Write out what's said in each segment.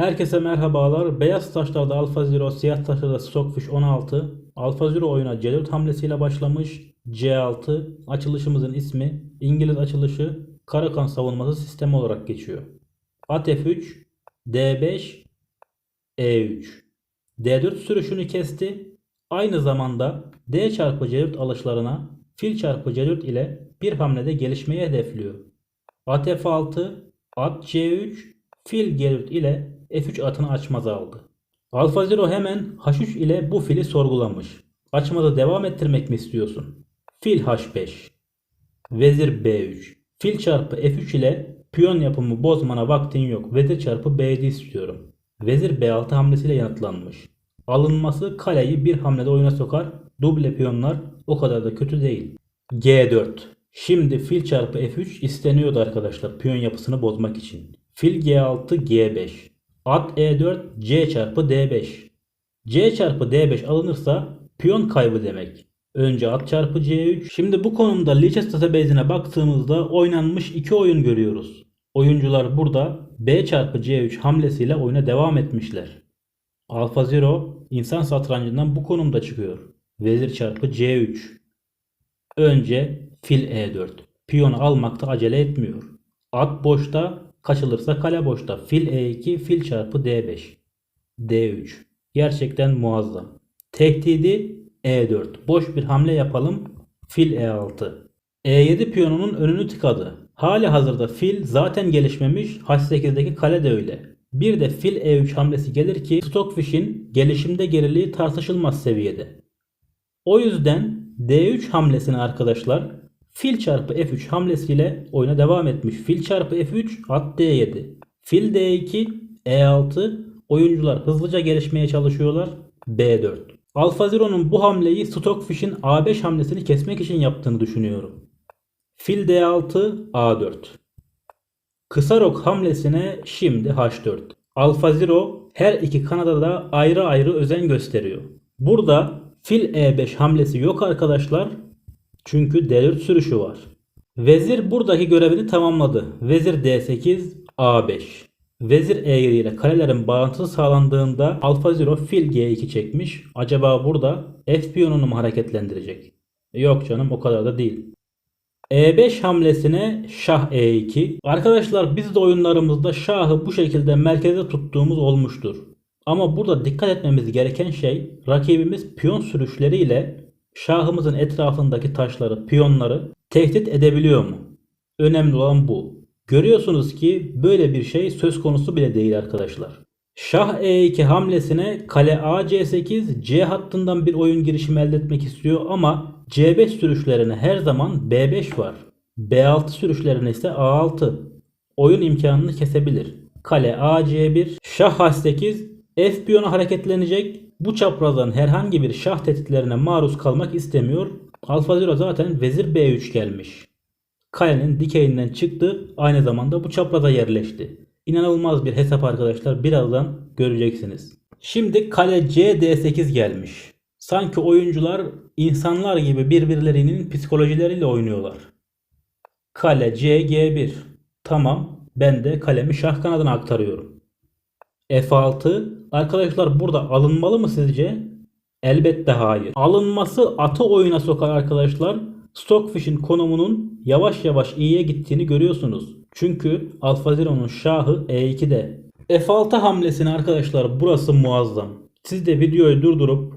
Herkese merhabalar. Beyaz taşlarda Alfa Zero, siyah taşlarda Stockfish 16. Alfa Zero oyuna C4 hamlesiyle başlamış. C6 açılışımızın ismi İngiliz açılışı Karakan savunması sistemi olarak geçiyor. At F3, D5, E3. D4 sürüşünü kesti. Aynı zamanda D çarpı C4 alışlarına fil çarpı C4 ile bir hamlede gelişmeyi hedefliyor. At F6, at C3, fil G4 ile F3 atını açmaza aldı. Alfa Zero hemen H3 ile bu fili sorgulamış. Açmaza devam ettirmek mi istiyorsun? Fil H5. Vezir B3. Fil çarpı F3 ile piyon yapımı bozmana vaktin yok. Vezir çarpı B7 istiyorum. Vezir B6 hamlesiyle yanıtlanmış. Alınması kaleyi bir hamlede oyuna sokar. Duble piyonlar o kadar da kötü değil. G4. Şimdi fil çarpı F3 isteniyordu arkadaşlar piyon yapısını bozmak için. Fil G6 G5. At E4 C çarpı D5. C çarpı D5 alınırsa piyon kaybı demek. Önce at çarpı C3. Şimdi bu konumda Leicester databasine baktığımızda oynanmış iki oyun görüyoruz. Oyuncular burada B çarpı C3 hamlesiyle oyuna devam etmişler. Alfa Zero insan satrancından bu konumda çıkıyor. Vezir çarpı C3. Önce fil E4. Piyonu almakta acele etmiyor. At boşta, kaçılırsa kale boşta. Fil E2, fil çarpı D5. D3. Gerçekten muazzam. Tehdidi E4. Boş bir hamle yapalım. Fil E6. E7 piyonunun önünü tıkadı. Hali hazırda fil zaten gelişmemiş. H8'deki kale de öyle. Bir de fil E3 hamlesi gelir ki Stockfish'in gelişimde geriliği tartışılmaz seviyede. O yüzden D3 hamlesini arkadaşlar fil çarpı F3 hamlesiyle oyuna devam etmiş. Fil çarpı F3 at D7. Fil D2 E6 oyuncular hızlıca gelişmeye çalışıyorlar. B4. Alfa Zero'nun bu hamleyi Stockfish'in A5 hamlesini kesmek için yaptığını düşünüyorum. Fil D6 A4. Kısa rok hamlesine şimdi H4. Alfa Zero her iki kanada da ayrı ayrı özen gösteriyor. Burada fil E5 hamlesi yok arkadaşlar. Çünkü D4 sürüşü var. Vezir buradaki görevini tamamladı. Vezir D8 A5. Vezir E7 ile kalelerin bağıntısı sağlandığında Alfa Zero fil G2 çekmiş. Acaba burada F piyonunu mu hareketlendirecek? Yok canım o kadar da değil. E5 hamlesine şah E2. Arkadaşlar biz de oyunlarımızda şahı bu şekilde merkeze tuttuğumuz olmuştur. Ama burada dikkat etmemiz gereken şey rakibimiz piyon sürüşleriyle şahımızın etrafındaki taşları, piyonları tehdit edebiliyor mu? Önemli olan bu. Görüyorsunuz ki böyle bir şey söz konusu bile değil arkadaşlar. Şah E2 hamlesine kale A C8 C hattından bir oyun girişimi elde etmek istiyor ama C5 sürüşlerine her zaman B5 var. B6 sürüşlerine ise A6. Oyun imkanını kesebilir. Kale A C1 Şah H8 F piyonu hareketlenecek. Bu çaprazdan herhangi bir şah tehditlerine maruz kalmak istemiyor. Alfa Zero zaten vezir B3 gelmiş. Kalenin dikeyinden çıktı. Aynı zamanda bu çapraza yerleşti. İnanılmaz bir hesap arkadaşlar. Birazdan göreceksiniz. Şimdi kale C D8 gelmiş. Sanki oyuncular insanlar gibi birbirlerinin psikolojileriyle oynuyorlar. Kale C G1. Tamam. Ben de kalemi şah kanadına aktarıyorum. F6. Arkadaşlar burada alınmalı mı sizce? Elbette hayır. Alınması atı oyuna sokar arkadaşlar. Stockfish'in konumunun yavaş yavaş iyiye gittiğini görüyorsunuz. Çünkü Alfa Zero'nun şahı E2'de. F6 hamlesini arkadaşlar burası muazzam. Siz de videoyu durdurup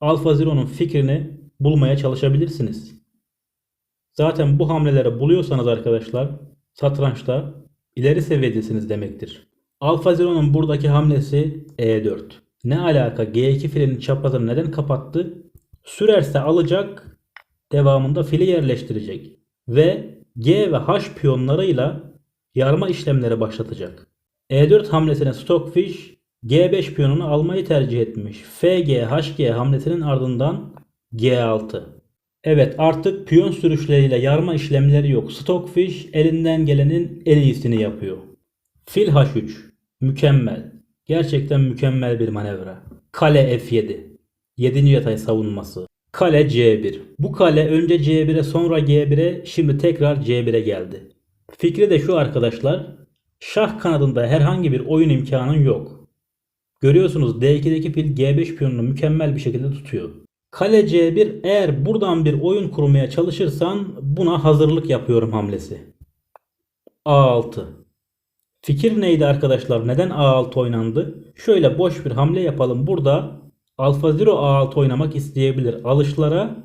Alfa Zero'nun fikrini bulmaya çalışabilirsiniz. Zaten bu hamleleri buluyorsanız arkadaşlar satrançta ileri seviyedesiniz demektir. Alfa Zero'nun buradaki hamlesi E4. Ne alaka G2 filinin çaprazını neden kapattı? Sürerse alacak devamında fili yerleştirecek. Ve G ve H piyonlarıyla yarma işlemleri başlatacak. E4 hamlesine Stockfish G5 piyonunu almayı tercih etmiş. FG HG hamlesinin ardından G6. Evet artık piyon sürüşleriyle yarma işlemleri yok. Stockfish elinden gelenin en iyisini yapıyor. Fil H3. Mükemmel. Gerçekten mükemmel bir manevra. Kale F7. 7. yatay savunması. Kale C1. Bu kale önce C1'e sonra G1'e şimdi tekrar C1'e geldi. Fikri de şu arkadaşlar. Şah kanadında herhangi bir oyun imkanın yok. Görüyorsunuz D2'deki fil G5 piyonunu mükemmel bir şekilde tutuyor. Kale C1 eğer buradan bir oyun kurmaya çalışırsan buna hazırlık yapıyorum hamlesi. A6. Fikir neydi arkadaşlar? Neden A6 oynandı? Şöyle boş bir hamle yapalım. Burada Alfa Zero A6 oynamak isteyebilir. Alışlara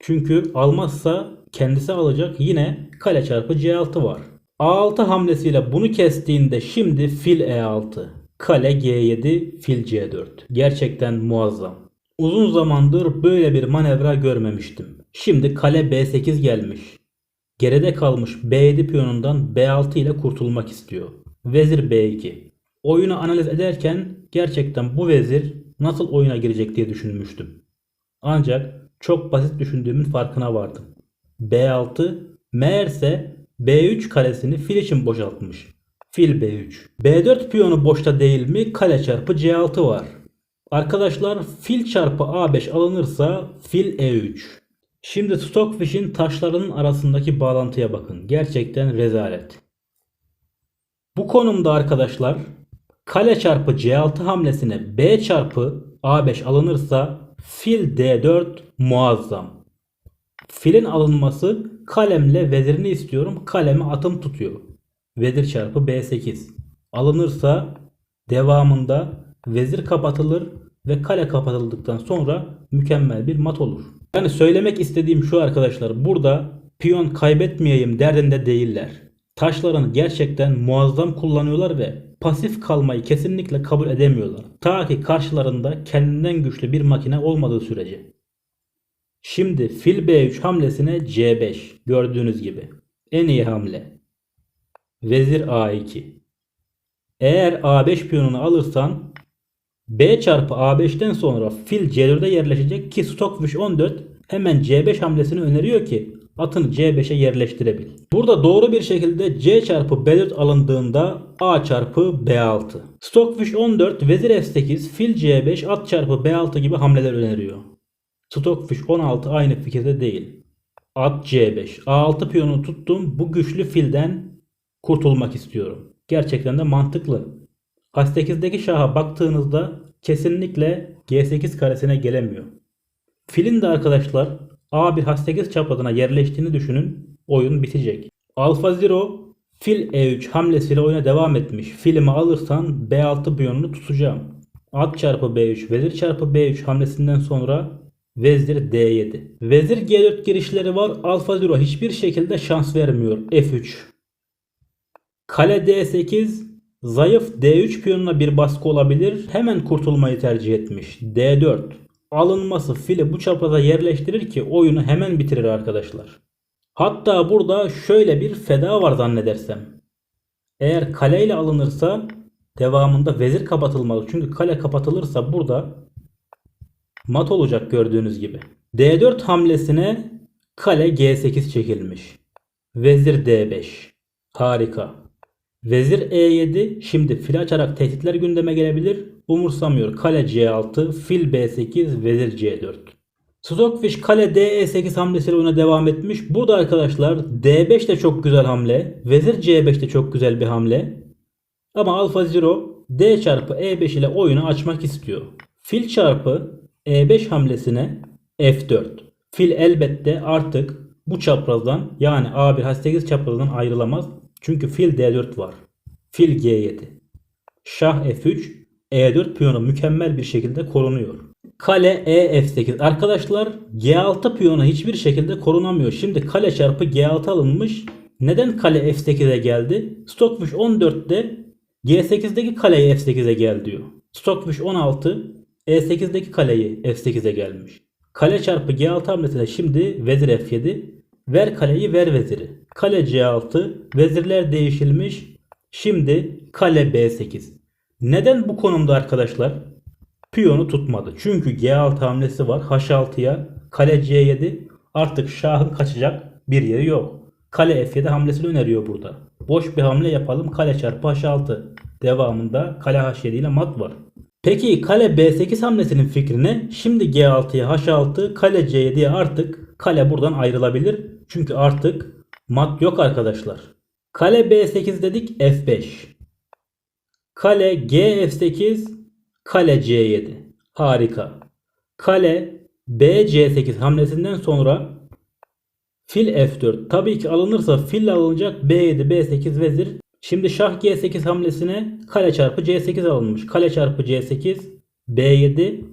çünkü almazsa kendisi alacak. Yine kale çarpı C6 var. A6 hamlesiyle bunu kestiğinde şimdi fil E6. Kale G7, fil C4. Gerçekten muazzam. Uzun zamandır böyle bir manevra görmemiştim. Şimdi kale B8 gelmiş. Geride kalmış B7 piyonundan B6 ile kurtulmak istiyor. Vezir B2. Oyunu analiz ederken gerçekten bu vezir nasıl oyuna girecek diye düşünmüştüm. Ancak çok basit düşündüğümün farkına vardım. B6 meğerse B3 kalesini fil için boşaltmış. Fil B3. B4 piyonu boşta değil mi? Kale çarpı C6 var. Arkadaşlar fil çarpı A5 alınırsa fil E3. Şimdi Stockfish'in taşlarının arasındaki bağlantıya bakın. Gerçekten rezalet. Bu konumda arkadaşlar kale çarpı C6 hamlesine B çarpı A5 alınırsa fil D4 muazzam. Filin alınması kalemle vezirini istiyorum. Kalemi atım tutuyor. Vezir çarpı B8. Alınırsa devamında vezir kapatılır ve kale kapatıldıktan sonra mükemmel bir mat olur. Yani söylemek istediğim şu arkadaşlar burada piyon kaybetmeyeyim derdinde değiller. Taşlarını gerçekten muazzam kullanıyorlar ve pasif kalmayı kesinlikle kabul edemiyorlar. Ta ki karşılarında kendinden güçlü bir makine olmadığı sürece. Şimdi fil B3 hamlesine C5 gördüğünüz gibi. En iyi hamle. Vezir A2. Eğer A5 piyonunu alırsan B çarpı A5'ten sonra fil C4'e yerleşecek ki Stockfish 14 hemen C5 hamlesini öneriyor ki atını C5'e yerleştirebil. Burada doğru bir şekilde C çarpı B4 alındığında A çarpı B6. Stockfish 14 vezir F8 fil C5 at çarpı B6 gibi hamleler öneriyor. Stockfish 16 aynı fikirde değil. At C5. A6 piyonu tuttum. Bu güçlü filden kurtulmak istiyorum. Gerçekten de mantıklı. H8'deki şaha baktığınızda kesinlikle G8 karesine gelemiyor. Filin de arkadaşlar A1 H8 çaprazına yerleştiğini düşünün. Oyun bitecek. Alfa Zero fil E3 hamlesiyle oyuna devam etmiş. Filimi alırsan B6 piyonunu tutacağım. At çarpı B3, vezir çarpı B3 hamlesinden sonra vezir D7. Vezir G4 girişleri var. Alfa Zero hiçbir şekilde şans vermiyor. F3. Kale D8 zayıf D3 piyonuna bir baskı olabilir. Hemen kurtulmayı tercih etmiş. D4 alınması fili bu çapraza yerleştirir ki oyunu hemen bitirir arkadaşlar. Hatta burada şöyle bir feda var zannedersem. Eğer kaleyle alınırsa devamında vezir kapatılmalı. Çünkü kale kapatılırsa burada mat olacak gördüğünüz gibi. D4 hamlesine kale G8 çekilmiş. Vezir D5. Harika. Vezir E7 şimdi fil açarak tehditler gündeme gelebilir. Umursamıyor. Kale C6, fil B8, vezir C4. Stockfish kale D8 hamlesiyle oyuna devam etmiş. Burada arkadaşlar D5 de çok güzel hamle. Vezir C5 de çok güzel bir hamle. Ama Alfa Zero D çarpı E5 ile oyunu açmak istiyor. Fil çarpı E5 hamlesine F4. Fil elbette artık bu çaprazdan yani A1 H8 çaprazından ayrılamaz. Çünkü fil D4 var. Fil G7. Şah F3. E4 piyonu mükemmel bir şekilde korunuyor. Kale E F8. Arkadaşlar G6 piyonu hiçbir şekilde korunamıyor. Şimdi kale çarpı G6 alınmış. Neden kale F8'e geldi? Stockfish 14'te G8'deki kaleyi F8'e gel diyor. Stockfish 16 E8'deki kaleyi F8'e gelmiş. Kale çarpı G6 hamlesinde şimdi vezir F7. Ver kaleyi ver veziri. Kale C6. Vezirler değişilmiş. Şimdi kale B8. Neden bu konumda arkadaşlar? Piyonu tutmadı. Çünkü G6 hamlesi var. H6'ya kale C7 artık şahın kaçacak bir yeri yok. Kale F7 hamlesini öneriyor burada. Boş bir hamle yapalım. Kale çarpı H6. Devamında kale H7 ile mat var. Peki kale B8 hamlesinin fikrine şimdi G6'ya H6 kale C7'ye artık kale buradan ayrılabilir. Çünkü artık mat yok arkadaşlar. Kale B8 dedik F5. Kale G F8 Kale C7. Harika. Kale B C8 hamlesinden sonra fil F4. Tabii ki alınırsa fil alınacak B7 B8 vezir. Şimdi şah G8 hamlesine kale çarpı C8 alınmış. Kale çarpı C8 B7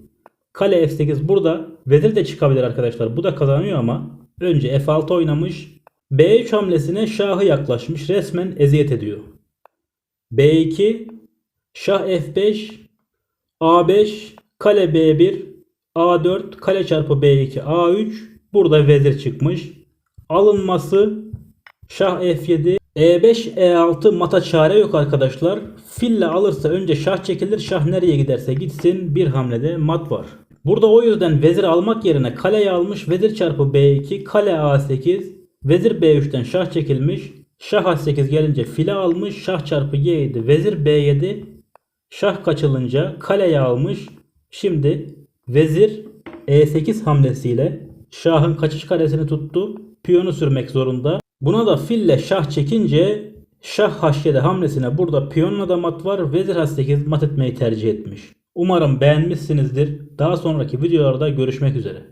kale F8 burada vezir de çıkabilir arkadaşlar. Bu da kazanıyor ama önce F6 oynamış. B3 hamlesine şahı yaklaşmış. Resmen eziyet ediyor. B2 şah F5 A5 kale B1 A4 kale çarpı B2 A3 burada vezir çıkmış. Alınması şah F7 E5 E6 mata çare yok arkadaşlar. Fille alırsa önce şah çekilir. Şah nereye giderse gitsin bir hamlede mat var. Burada o yüzden vezir almak yerine kaleyi almış. Vezir çarpı B2 kale A8 vezir B3'ten şah çekilmiş. Şah H8 gelince file almış. Şah çarpı G7 vezir B7 Şah kaçılınca kaleyi almış. Şimdi vezir E8 hamlesiyle şahın kaçış karesini tuttu. Piyonu sürmek zorunda. Buna da fille şah çekince şah H7 hamlesine burada piyonla da mat var. Vezir H8 mat etmeyi tercih etmiş. Umarım beğenmişsinizdir. Daha sonraki videolarda görüşmek üzere.